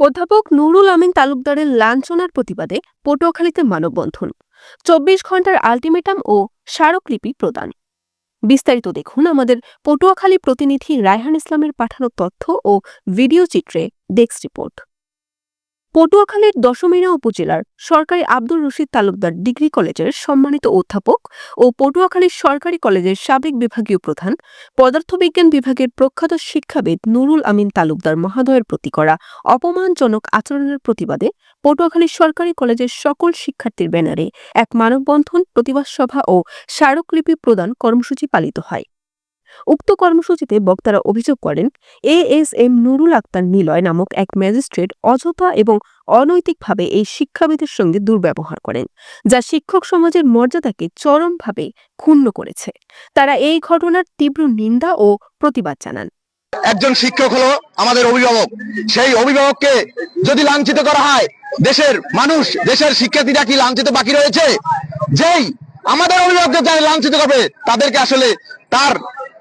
অধ্যাপক নুরুল আমিন তালুকদারের লাঞ্ছনার প্রতিবাদে পটুয়াখালীতে মানববন্ধন। চব্বিশ ঘণ্টার আলটিমেটাম ও স্মারকলিপি প্রদান। বিস্তারিত দেখুন আমাদের পটুয়াখালী প্রতিনিধি রায়হান ইসলামের পাঠানো তথ্য ও ভিডিও চিত্রে ডেস্ক রিপোর্ট। পটুয়াখালীর দশমিনা উপজেলার সরকারি আব্দুর রশিদ তালুকদার ডিগ্রি কলেজের সম্মানিত অধ্যাপক ও পটুয়াখালীর সরকারি কলেজের সাবেক বিভাগীয় প্রধান, পদার্থবিজ্ঞান বিভাগের প্রখ্যাত শিক্ষাবিদ নুরুল আমিন তালুকদার মহাদয়ের প্রতি করা অপমানজনক আচরণের প্রতিবাদে পটুয়াখালী সরকারি কলেজের সকল শিক্ষার্থীর ব্যানারে এক মানববন্ধন, প্রতিবাদ সভা ও স্মারকলিপি প্রদান কর্মসূচি পালিত হয়। উক্ত কর্মসূচিতে বক্তারা অভিযোগ করেন, A S M Nurul Akter Niloy নামক এক ম্যাজিস্ট্রেট অযথা এবং অনৈতিকভাবে এই শিক্ষাবিদের সঙ্গে দুর্ব্যবহার করেন, যা শিক্ষক সমাজের মর্যাদাকে চরমভাবে ক্ষুণ্ণ করেছে। তারা এই ঘটনার তীব্র নিন্দা ও প্রতিবাদ জানান। একজন শিক্ষক হলো আমাদের অভিভাবক। সেই অভিভাবককে যদি লাঞ্ছিত করা হয়, দেশের মানুষ, দেশের শিক্ষার্থীরা কি লাঞ্ছিত বাকি রয়েছে? যেই আমাদের অভিভাবককে যারা লাঞ্ছিত করবে, তাদেরকে আসলে তার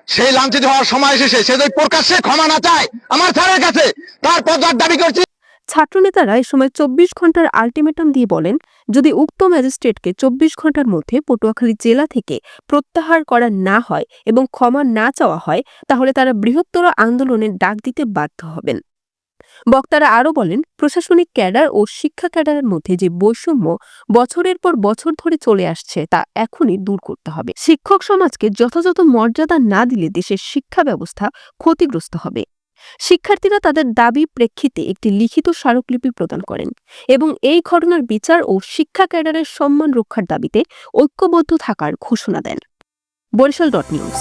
সেই লাঞ্ছিত হওয়ার সময় এসেছে। সে যদি প্রকাশ্যে ক্ষমা না চায়, আমার স্যারের কাছে তার পদার দাবি করছি। ছাত্রনেতারা এ সময় চব্বিশ ঘণ্টার আলটিমেটাম দিয়ে বলেন, যদি উক্ত ম্যাজিস্ট্রেটকে চব্বিশ ঘণ্টার মধ্যে পটুয়াখালী জেলা থেকে প্রত্যাহার করা না হয় এবং ক্ষমা না চাওয়া হয়, তাহলে তারা বৃহত্তর আন্দোলনের ডাক দিতে বাধ্য হবেন। বক্তারা আরও বলেন, প্রশাসনিক ক্যাডার ও শিক্ষা ক্যাডারের মধ্যে যে বৈষম্য বছরের পর বছর ধরে চলে আসছে, তা এখনই দূর করতে হবে। শিক্ষক সমাজকে যথাযথ মর্যাদা না দিলে দেশের শিক্ষা ব্যবস্থা ক্ষতিগ্রস্ত হবে। শিক্ষার্থীরা তাদের দাবি প্রেক্ষিতে একটি লিখিত স্মারকলিপি প্রদান করেন এবং এই ঘটনার বিচার ও শিক্ষা ক্যাডারের সম্মান রক্ষার দাবিতে ঐক্যবদ্ধ থাকার ঘোষণা দেন। Barishal dot news.